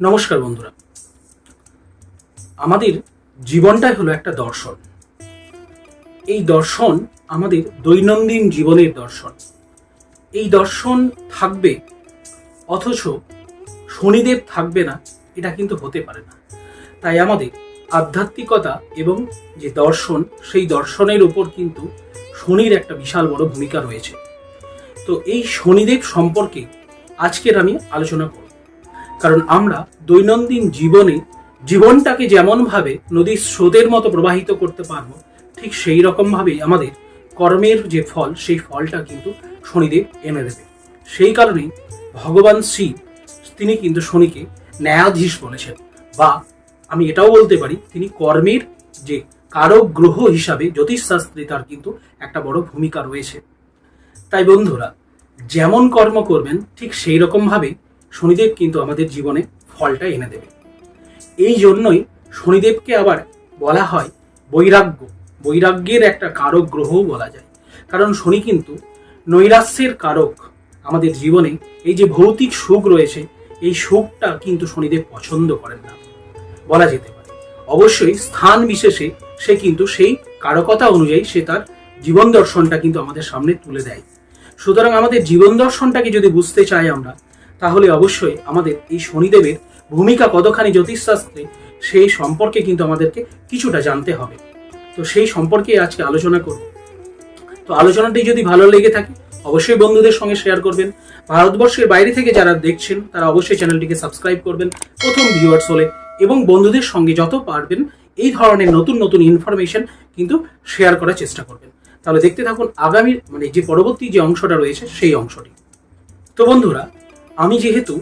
নমস্কার বন্ধুরা। আমাদের জীবনটাই হলো একটা দর্শন। এই দর্শন আমাদের দৈনন্দিন জীবনের দর্শন। এই দর্শন থাকবে, অথচ শনিদেব থাকবে না, এটা কিন্তু হতে পারে না। তাই আমাদের আধ্যাত্মিকতা এবং যে দর্শন, সেই দর্শনের উপর কিন্তু শনির একটা বিশাল বড় ভূমিকা রয়েছে। তো এই শনিদেব সম্পর্কে আজকের আমি আলোচনা করব। কারণ আমরা দৈনন্দিন জীবনে জীবনটাকে যেমনভাবে নদীর স্রোতের মতো প্রবাহিত করতে পারব, ঠিক সেই রকমভাবেই আমাদের কর্মের যে ফল, সেই ফলটা কিন্তু শনিদেব এনে দেবে। সেই কারণেই ভগবান শিব তিনি কিন্তু শনিকে ন্যায়াধীশ বলেছেন বা আমি এটাও বলতে পারি, তিনি কর্মের যে কারক গ্রহ হিসাবে জ্যোতিষশাস্ত্রে তার কিন্তু একটা বড় ভূমিকা রয়েছে। তাই বন্ধুরা, যেমন কর্ম করবেন, ঠিক সেই রকমভাবেই শনিদেব কিন্তু আমাদের জীবনে ফলটা এনে দেবে। এই জন্যই শনিদেবকে আবার বলা হয় বৈরাগ্য। বৈরাগ্যের একটা কারক গ্রহও বলা যায়। কারণ শনি কিন্তু নৈরাশ্যের কারক আমাদের জীবনে। এই যে ভৌতিক সুখ রয়েছে, এই সুখটা কিন্তু শনিদেব পছন্দ করেন না। বলা যেতে পারে। অবশ্যই স্থান বিশেষে সে কিন্তু সেই কারকতা অনুযায়ী সে তার জীবন দর্শনটা কিন্তু আমাদের সামনে তুলে দেয়। সুতরাং আমাদের জীবন দর্শনটাকে যদি বুঝতে চাই আমরা তাহলে অবশ্যই আমাদের এই শনিদেবের ভূমিকা কতখানি জ্যোতিষশাস্ত্রে, সেই সম্পর্কে কিন্তু আমাদেরকে কিছুটা জানতে হবে। তো সেই সম্পর্কে আজকে আলোচনা করব। তো আলোচনাটি যদি ভালো লেগে থাকে, অবশ্যই বন্ধুদের সঙ্গে শেয়ার করবেন। ভারতবর্ষের বাইরে থেকে যারা দেখছেন, তারা অবশ্যই চ্যানেলটিকে সাবস্ক্রাইব করবেন, প্রথম ভিউয়ার্স হলে, এবং বন্ধুদের সঙ্গে যত পারবেন, এই ধরনের নতুন নতুন ইনফরমেশন কিন্তু শেয়ার করার চেষ্টা করবেন। তাহলে দেখতে থাকুন আগামী মানে যে পরবর্তী যে অংশটা রয়েছে, সেই অংশটি। তো বন্ধুরা আমি যেহেতু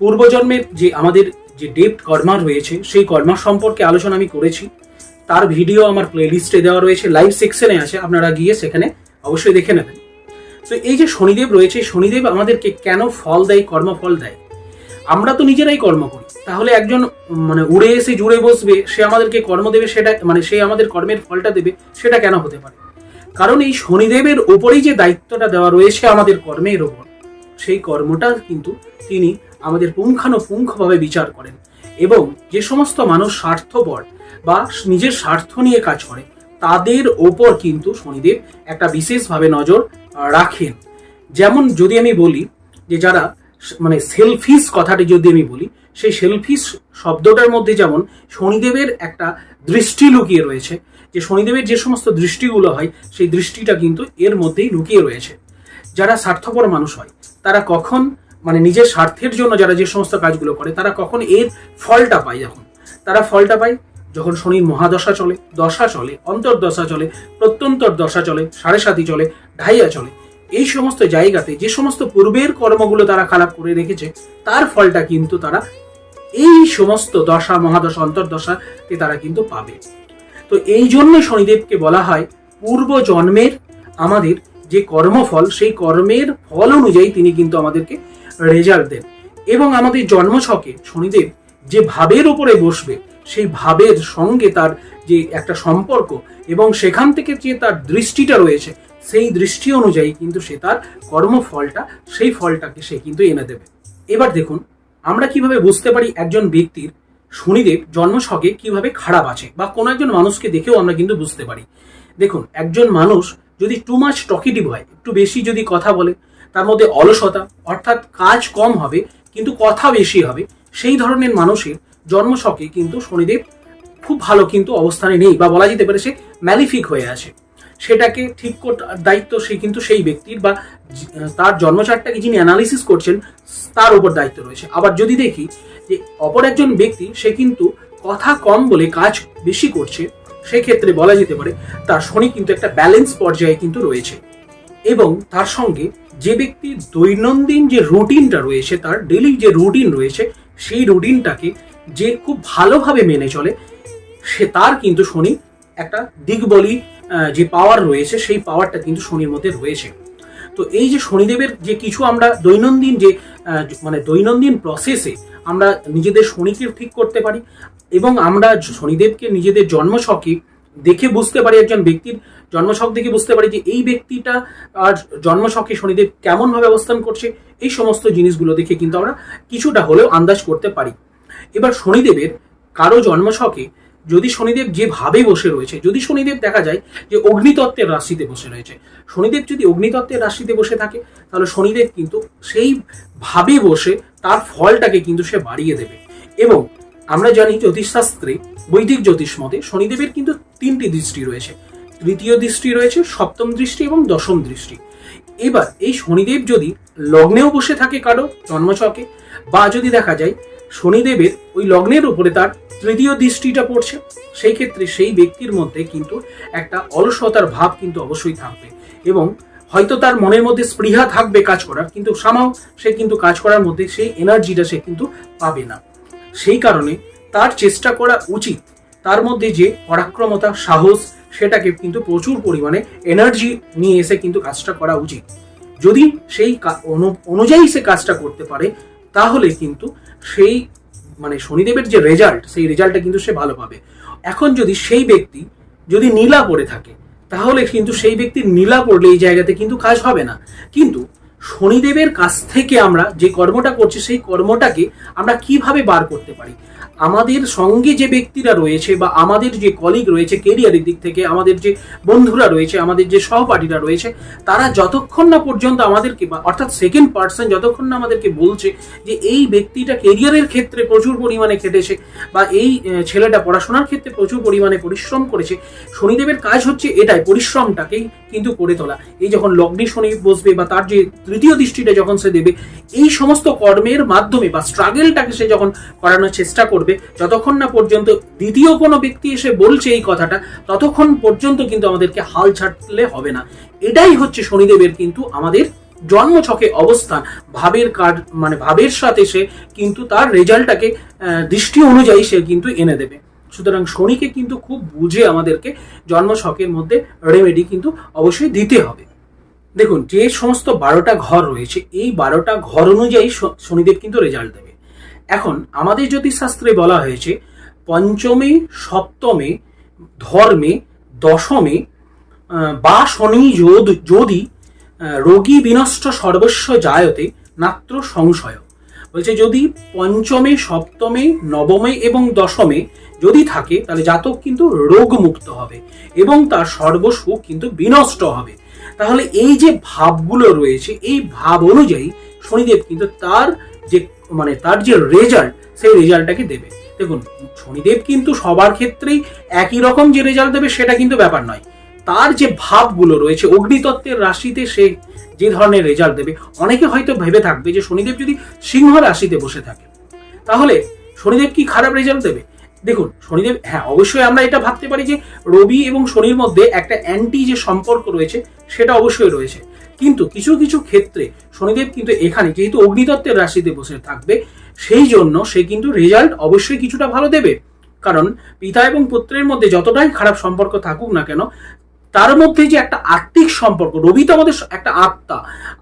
পূর্বজন্মের যে আমাদের যে ডেপ্ট কর্মা রয়েছে, সেই কর্মা সম্পর্কে আলোচনা আমি করেছি। তার ভিডিও আমার প্লেলিস্টে দেওয়া রয়েছে লাইভ সেকশনে আছে, আপনারা গিয়ে সেখানে অবশ্যই দেখে নেবেন। তো এই যে শনিদেব রয়েছে শনিদেব আমাদেরকে কেন ফল দেয় কর্মফল দেয়? আমরা তো নিজেরাই কর্ম করি। তাহলে একজন মানে উড়ে এসে জুড়ে বসবে, সে আমাদেরকে কর্ম দেবে, সেটা মানে সে আমাদের কর্মের ফলটা দেবে, সেটা কেন হতে পারে? কারণ এই শনিদেবের ওপরেই যে দায়িত্বটা দেওয়া রয়েছে আমাদের কর্মের ওপর সেই কর্মটা কিন্তু তিনি আমাদের পুঙ্খানুপুঙ্খভাবে বিচার করেন এবং যে সমস্ত মানুষ স্বার্থপর বা নিজের স্বার্থ নিয়ে কাজ করে, তাদের ওপর কিন্তু শনিদেব একটা বিশেষভাবে নজর রাখেন। যেমন যদি আমি বলি যে যারা মানে সেলফিস কথাটি যদি আমি বলি, সেই সেলফিস শব্দটার মধ্যে যেমন শনিদেবের একটা দৃষ্টি লুকিয়ে রয়েছে, যে শনিদেবের যে সমস্ত দৃষ্টিগুলো হয়, সেই দৃষ্টিটা কিন্তু এর মধ্যেই লুকিয়ে রয়েছে। যারা স্বার্থপর মানুষ হয় তারা কখন মানে নিজের স্বার্থের জন্য যারা যে সমস্ত কাজগুলো করে, তারা কখন এর ফলটা পায় যখন তারা ফলটা পায় যখন শনির মহাদশা চলে, দশা চলে, অন্তর্দশা চলে, প্রত্যন্তর দশা চলে, সাড়ে সাতি চলে, ঢাইয়া চলে। এই সমস্ত জায়গাতে যে সমস্ত পূর্বের কর্মগুলো তারা খারাপ করে রেখেছে, তার ফলটা কিন্তু তারা এই সমস্ত দশা, মহাদশা, অন্তর্দশাতে তারা কিন্তু পাবে। তো এই জন্য শনিদেবকে বলা হয় পূর্ব জন্মের আমাদের যে কর্মফল, সেই কর্মের ফল অনুযায়ী তিনি কিন্তু আমাদেরকে রেজাল্ট দেন। এবং আমাদের জন্মছকে শনিদেব যে ভাবের উপরে বসবে, সেই ভাবের সঙ্গে তার যে একটা সম্পর্ক এবং সেখান থেকে যে তার দৃষ্টিটা রয়েছে, সেই দৃষ্টি অনুযায়ী কিন্তু সে তার কর্মফলটা, সেই ফলটাকে সে কিন্তু এনে দেবে। এবার দেখুন, আমরা কীভাবে বুঝতে পারি একজন ব্যক্তির শনিদেব জন্মছকে কীভাবে খারাপ আছে, বা কোনো একজন মানুষকে দেখেও আমরা কিন্তু বুঝতে পারি। দেখুন, একজন মানুষ যদি টু মাচ টকিটিভ হয়, একটু বেশি যদি কথা বলে, তার মধ্যে অলসতা, অর্থাৎ কাজ কম হবে, কিন্তু কথা বেশি হবে, সেই ধরনের মানুষের জন্মছকে কিন্তু শনিদেব খুব ভালো কিন্তু অবস্থানে নেই, বা বলা যেতে পারে সে ম্যালিফিক হয়ে আছে। সেটাকে ঠিক দায়িত্ব সে কিন্তু সেই ব্যক্তির, বা তার জন্মচারটাকে যিনি অ্যানালিসিস করছেন, তার উপর দায়িত্ব রয়েছে। আবার যদি দেখি যে অপর একজন ব্যক্তি, সে কিন্তু কথা কম বলে কাজ বেশি করছে সেক্ষেত্রে বলা যেতে পারে তার শনি কিন্তু একটা ব্যালেন্স পর্যায়ে কিন্তু রয়েছে। এবং তার সঙ্গে যে ব্যক্তি দৈনন্দিন যে রুটিনটা রয়েছে, তার ডেলি যে রুটিন রয়েছে, সেই রুটিনটাকে যে খুব ভালোভাবে মেনে চলে, সে তার কিন্তু শনি একটা দিগবলি যে পাওয়ার রয়েছে, সেই পাওয়ারটা কিন্তু শনির মধ্যে রয়েছে। তো এই যে শনিদেবের যে কিছু আমরা দৈনন্দিন যে মানে দৈনন্দিন প্রসেসে আমরা নিজেদের শনিকে ঠিক করতে পারি এবং আমরা শনিদেবকে নিজেদের জন্মছকে দেখে বুঝতে পারি একজন ব্যক্তির জন্মছক দেখে বুঝতে পারি যে এই ব্যক্তিটা আর জন্মছকে শনিদেব কেমন ভাবে অবস্থান করছে, এই সমস্ত জিনিসগুলো দেখে কিন্তু আমরা কিছুটা হলেও আন্দাজ করতে পারি। এবার শনিদেবের কারও জন্মছকে যদি শনিদেব যেভাবে বসে রয়েছে, যদি শনিদেব দেখা যায় যে অগ্নিতত্ত্বের রাশিতে বসে রয়েছে, শনিদেব যদি অগ্নিতত্ত্বের রাশিতে বসে থাকে, তাহলে শনিদেব কিন্তু সেই ভাবে বসে তার ফলটাকে কিন্তু সে বাড়িয়ে দেবে এবং আমরা জানি জ্যোতিষশাস্ত্রে, বৈদিক জ্যোতিষ মতে শনিদেবের কিন্তু তিনটি দৃষ্টি রয়েছে। তৃতীয় দৃষ্টি রয়েছে সপ্তম দৃষ্টি এবং দশম দৃষ্টি। এবার এই শনিদেব যদি লগ্নেও বসে থাকে কারও জন্মছকে বা যদি দেখা যায় শনিদেবের ওই লগ্নের উপরে তার তৃতীয় দৃষ্টিটা পড়ছে, সেই ক্ষেত্রে সেই ব্যক্তির মধ্যে কিন্তু একটা অলসতার ভাব কিন্তু অবশ্যই থাকবে এবং হয়তো তার মনের মধ্যে স্পৃহা থাকবে কাজ করার, কিন্তু সামাও সে কিন্তু কাজ করার মধ্যে সেই এনার্জিটা সে কিন্তু পাবে না। সেই কারণে তার চেষ্টা করা উচিত। তার মধ্যে যে পরাক্রমতা, সাহস, সেটাকে কিন্তু প্রচুর পরিমাণে এনার্জি নিয়ে এসে কিন্তু কাজটা করা উচিত। যদি সেই অনু- অনুযায়ী সে কাজটা করতে পারে, তাহলে কিন্তু সেই মানে শনিদেবের যে রেজাল্ট সেই রেজাল্টটা কিন্তু সে ভালো পাবে। এখন যদি সেই ব্যক্তি যদি নীলা পড়ে থাকে, তাহলে কিন্তু সেই ব্যক্তির নীলা পড়লে এই জায়গাতে কিন্তু কাজ হবে না। কিন্তু শনিদেবের কাছ থেকে আমরা যে কর্মটা করছি, সেই কর্মটাকে আমরা কীভাবে বার করতে পারি? আমাদের সঙ্গে যে ব্যক্তিরা রয়েছে বা আমাদের যে কলিগ রয়েছে কেরিয়ারের দিক থেকে, আমাদের যে বন্ধুরা রয়েছে, আমাদের যে সহপাঠীরা রয়েছে, তারা যতক্ষণ না পর্যন্ত আমাদেরকে বা, অর্থাৎ সেকেন্ড পার্সন যতক্ষণ না আমাদেরকে বলছে যে এই ব্যক্তিটা কেরিয়ারের ক্ষেত্রে প্রচুর পরিমাণে খেটেছে বা এই ছেলেটা পড়াশোনার ক্ষেত্রে প্রচুর পরিমাণে পরিশ্রম করেছে, শনিদেবের কাজ হচ্ছে এটাই, পরিশ্রমটাকেই কিন্তু করে তোলা। এই যখন লগ্নে শনি বসবে বা তার যে তৃতীয় দৃষ্টিটা যখন সে দেবে, এই সমস্ত কর্মের মাধ্যমে বা স্ট্রাগেলটাকে সে যখন করানোর চেষ্টা করবে, যতক্ষণ না পর্যন্ত দ্বিতীয় কোনো ব্যক্তি এসে বলছে এই কথাটা, ততক্ষণ পর্যন্ত কিন্তু আমাদেরকে হাল ছাড়লে হবে না। এটাই হচ্ছে শনিদেবের কিন্তু আমাদের জন্মছকে অবস্থান। ভাবের কার মানে ভাবের সাথে সে কিন্তু তার রেজাল্টটাকে দৃষ্টি অনুযায়ী সে কিন্তু এনে দেবে। সুতরাং শনিকে কিন্তু খুব বুঝে আমাদেরকে জন্মছকের মধ্যে রেমেডি কিন্তু অবশ্যই দিতে হবে। দেখুন, যে সমস্ত বারোটা ঘর রয়েছে, এই বারোটা ঘর অনুযায়ী শনিদেব কিন্তু রেজাল্ট দেবে। এখন, আমাদের জ্যোতিষশাস্ত্রে বলা হয়েছে, পঞ্চমে, সপ্তমে, ধর্মে, দশমে বা শনি যদি রোগী বিনষ্ট সর্বস্ব জায়তে নাত্র সংশয়। বলছে যদি পঞ্চমে, সপ্তমে, নবমে এবং দশমে যদি থাকে, তাহলে জাতক কিন্তু রোগমুক্ত হবে এবং তার সর্বসুখ কিন্তু বিনষ্ট হবে। তাহলে এই যে ভাবগুলো রয়েছে, এই ভাব অনুযায়ী শনিদেব কিন্তু তার যে মানে তার যে রেজাল্ট সেই রেজাল্টটাকে দেবে। দেখুন, শনিদেব কিন্তু সবার ক্ষেত্রেই একই রকম যে রেজাল্ট দেবে, সেটা কিন্তু ব্যাপার নয়। তার যে ভাবগুলো রয়েছে, অগ্নিতত্ত্বের রাশিতে সে যে ধরনের রেজাল্ট দেবে, অনেকে হয়তো ভেবে থাকবে যে শনিদেব যদি সিংহ রাশিতে বসে থাকে, তাহলে শনিদেব কি খারাপ রেজাল্ট দেবে? দেখুন, শনিদেব হ্যাঁ অবশ্যই আমরা এটা ভাবতে পারি যে রবি এবং শনির মধ্যে একটা অ্যান্টি যে সম্পর্ক রয়েছে, সেটা অবশ্যই রয়েছে। কিন্তু কিছু কিছু ক্ষেত্রে শনিদেব কিন্তু এখানে যেহেতু অগ্নিতত্ত্বের রাশিতে বসে থাকবে, সেই জন্য সে কিন্তু রেজাল্ট অবশ্যই কিছুটা ভালো দেবে। কারণ পিতা এবং পুত্রের মধ্যে যতটাই খারাপ সম্পর্ক থাকুক না কেন তার মধ্যে যে একটা আত্মিক সম্পর্ক, রবি তো আমাদের একটা আত্মা।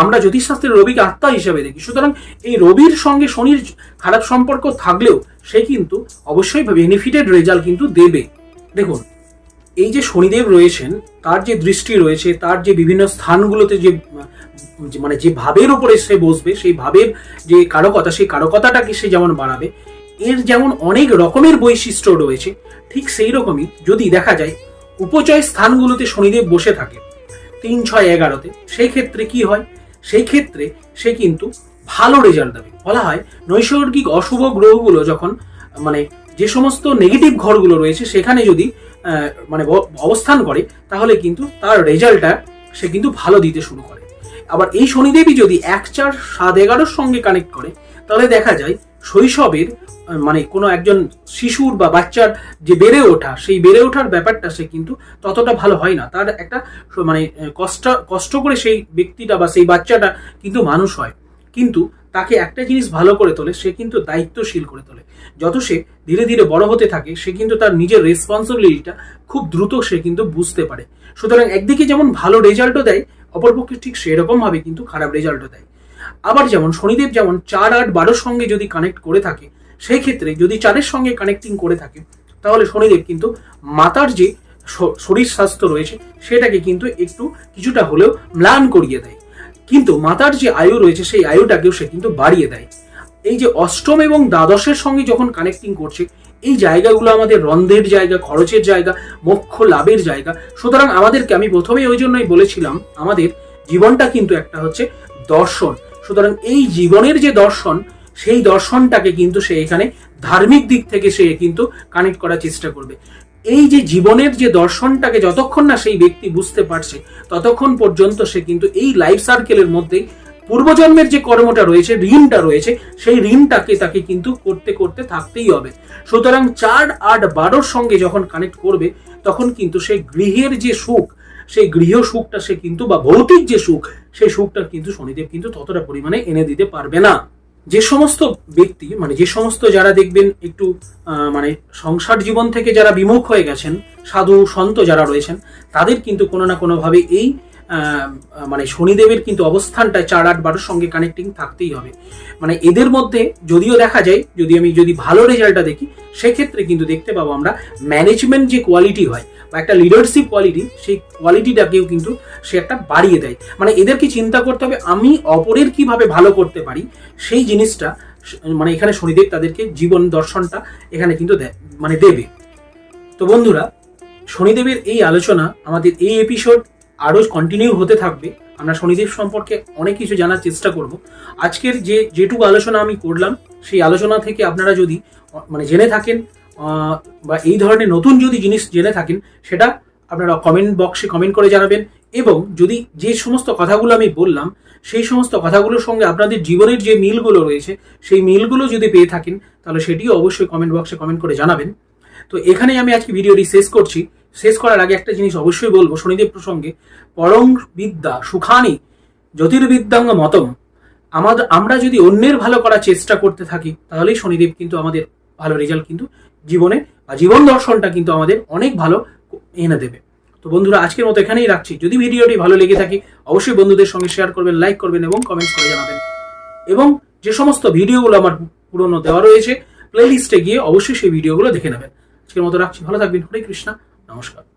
আমরা জ্যোতিষশাস্ত্রের রবিকে আত্মা হিসেবে দেখি। সুতরাং এই রবির সঙ্গে শনির খারাপ সম্পর্ক থাকলেও সে কিন্তু অবশ্যই বেনিফিটেড রেজাল্ট কিন্তু দেবে। দেখুন, এই যে শনিদেব রয়েছেন, তার যে দৃষ্টি রয়েছে, তার যে বিভিন্ন স্থানগুলোতে যে মানে যে ভাবের উপরে সে বসবে, সেই ভাবের যে কারকতা, সেই কারকতাটাকে সে যেমন বাড়াবে, এর যেমন অনেক রকমের বৈশিষ্ট্য রয়েছে, ঠিক সেই রকমই যদি দেখা যায় উপচয় স্থানগুলোতে শনিদেব বসে থাকে তিন ছয় এগারোতে। সেই ক্ষেত্রে কি হয়? সেই ক্ষেত্রে সে কিন্তু ভালো রেজাল্ট দেবে। বলা হয়, নৈসর্গিক অশুভ গ্রহগুলো যখন মানে যে সমস্ত নেগেটিভ ঘরগুলো রয়েছে, সেখানে যদি মানে অবস্থান করে, তাহলে কিন্তু তার রেজাল্টটা সে কিন্তু ভালো দিতে শুরু করে। আবার এই শনিদেবী যদি এক চার সাত এগারোর সঙ্গে কানেক্ট করে, তাহলে দেখা যায় শৈশবের মানে কোনো একজন শিশুর বা বাচ্চার যে বেড়ে ওঠা, সেই বেড়ে ওঠার ব্যাপারটা সে কিন্তু ততটা ভালো হয় না। তার একটা মানে কষ্ট কষ্ট করে সেই ব্যক্তিটা বা সেই বাচ্চাটা কিন্তু মানুষ হয়। কিন্তু তাকে একটা জিনিস ভালো করে তোলে, সে কিন্তু দায়িত্বশীল করে তোলে। যত সে ধীরে ধীরে বড় হতে থাকে, সে কিন্তু তার নিজের রেসপন্সিবিলিটিটা খুব দ্রুত সে কিন্তু বুঝতে পারে। সুতরাং একদিকে যেমন ভালো রেজাল্টও দেয়, অপরপক্ষে ঠিক সেরকমভাবে কিন্তু খারাপ রেজাল্টও দেয়। আবার যেমন শনিদেব যেমন চার আট বারোর সঙ্গে যদি কানেক্ট করে থাকে, সেই ক্ষেত্রে যদি চারের সঙ্গে কানেক্টিং করে থাকে, তাহলে শনিদেব কিন্তু মাতার যে শরীর স্বাস্থ্য রয়েছে, সেটাকে কিন্তু একটু কিছুটা হলেও ম্লান করিয়ে দেয়। কিন্তু মাতার যে আয়ু রয়েছে, সেই আয়ুটাকেও সে কিন্তু বাড়িয়ে দেয়। এই যে অষ্টম এবং দ্বাদশের সঙ্গে যখন কানেক্টিং করছে, এই জায়গাগুলো আমাদের রন্ধের জায়গা, খরচের জায়গা, মোক্ষ লাভের জায়গা। সুতরাং আমাদেরকে আমি প্রথমেই ওই জন্যই বলেছিলাম, আমাদের জীবনটা কিন্তু একটা হচ্ছে দর্শন। সুতরাং এই জীবনের যে দর্শন, সেই দর্শনটাকে কিন্তু সে এখানে ধার্মিক দিক থেকে সে কিন্তু কানেক্ট করার চেষ্টা করবে। এই যে জীবনের যে দর্শনটাকে যতক্ষণ না সেই ব্যক্তি বুঝতে পারছে, ততক্ষণ পর্যন্ত সে কিন্তু এই লাইফ সার্কেলের মধ্যেই পূর্বজন্মের যে কর্মটা রয়েছে, ঋণটা রয়েছে, সেই ঋণটাকে তাকে কিন্তু করতে করতে থাকতেই হবে। সুতরাং চার আট বারোর সঙ্গে যখন কানেক্ট করবে, তখন কিন্তু সেই গৃহের যে সুখ, সেই গৃহ সুখটা সে কিন্তু বা ভৌতিক যে সুখ সেই সুখটা কিন্তু শনিদেব কিন্তু ততটা পরিমাণে এনে দিতে পারবে না। যে সমস্ত ব্যক্তি মানে যে সমস্ত যারা দেখবেন একটু মানে সংসার জীবন থেকে যারা বিমুখ হয়ে গেছেন, সাধু সন্ত যারা রয়েছেন, তাদের কিন্তু কোনো না কোনোভাবে এই মানে শনিদেবের কিন্তু অবস্থানটা চার আট বারোর সঙ্গে কানেক্টিং থাকতেই হবে। মানে এদের মধ্যে যদিও দেখা যায়, যদি আমি যদি ভালো রেজাল্টটা দেখি, সেক্ষেত্রে কিন্তু দেখতে পাবো আমরা ম্যানেজমেন্ট যে কোয়ালিটি হয় বা একটা লিডারশিপ কোয়ালিটি সেই কোয়ালিটিটাকেও কিন্তু সে একটা বাড়িয়ে দেয়। মানে এদেরকে চিন্তা করতে হবে, আমি অপরের কীভাবে ভালো করতে পারি, সেই জিনিসটা মানে এখানে শনিদেব তাদেরকে জীবন দর্শনটা এখানে কিন্তু মানে দেবে। তো বন্ধুরা, শনিদেবের এই আলোচনা আমাদের এই এপিসোড আরও কন্টিনিউ হতে থাকবে। আমরা শনিদেব সম্পর্কে অনেক কিছু জানার চেষ্টা করব। আজকের যে, যেটুকু আলোচনা আমি করলাম, সেই আলোচনা থেকে আপনারা যদি মানে জেনে থাকেন বা এই ধরনের নতুন যদি জিনিস জেনে থাকেন, সেটা আপনারা কমেন্ট বক্সে কমেন্ট করে জানাবেন এবং যদি যে সমস্ত কথাগুলো আমি বললাম, সেই সমস্ত কথাগুলোর সঙ্গে আপনাদের জীবনের যে মিলগুলো রয়েছে, সেই মিলগুলো যদি পেয়ে থাকেন, তাহলে সেটিও অবশ্যই কমেন্ট বক্সে কমেন্ট করে জানাবেন। তো এখানেই আমি আজকে ভিডিওটি শেষ করছি। শেষ করার আগে একটা জিনিস অবশ্যই বলব শনিদেব প্রসঙ্গে পরং বিদ্যা সুখানি জ্যোতির্বিদ্যাঙ্গ মতম। আমাদের আমরা যদি অন্যের ভালো করার চেষ্টা করতে থাকি, তাহলেই শনিদেব কিন্তু আমাদের ভালো রেজাল্ট কিন্তু জীবনে বা জীবন দর্শনটা কিন্তু আমাদের অনেক ভালো এনে দেবে। তো বন্ধুরা, আজকের মতো এখানেই রাখছি। যদি ভিডিওটি ভালো লেগে থাকে, অবশ্যই বন্ধুদের সঙ্গে শেয়ার করবেন লাইক করবেন এবং কমেন্টস করে জানাবেন। এবং যে সমস্ত ভিডিওগুলো আমার পুরনো দেওয়া রয়েছে প্লেলিস্টে গিয়ে অবশ্যই সেই ভিডিওগুলো দেখে নেবেন। আজকের মতো রাখছি। ভালো থাকবেন। হরে কৃষ্ণা। নমস্কার।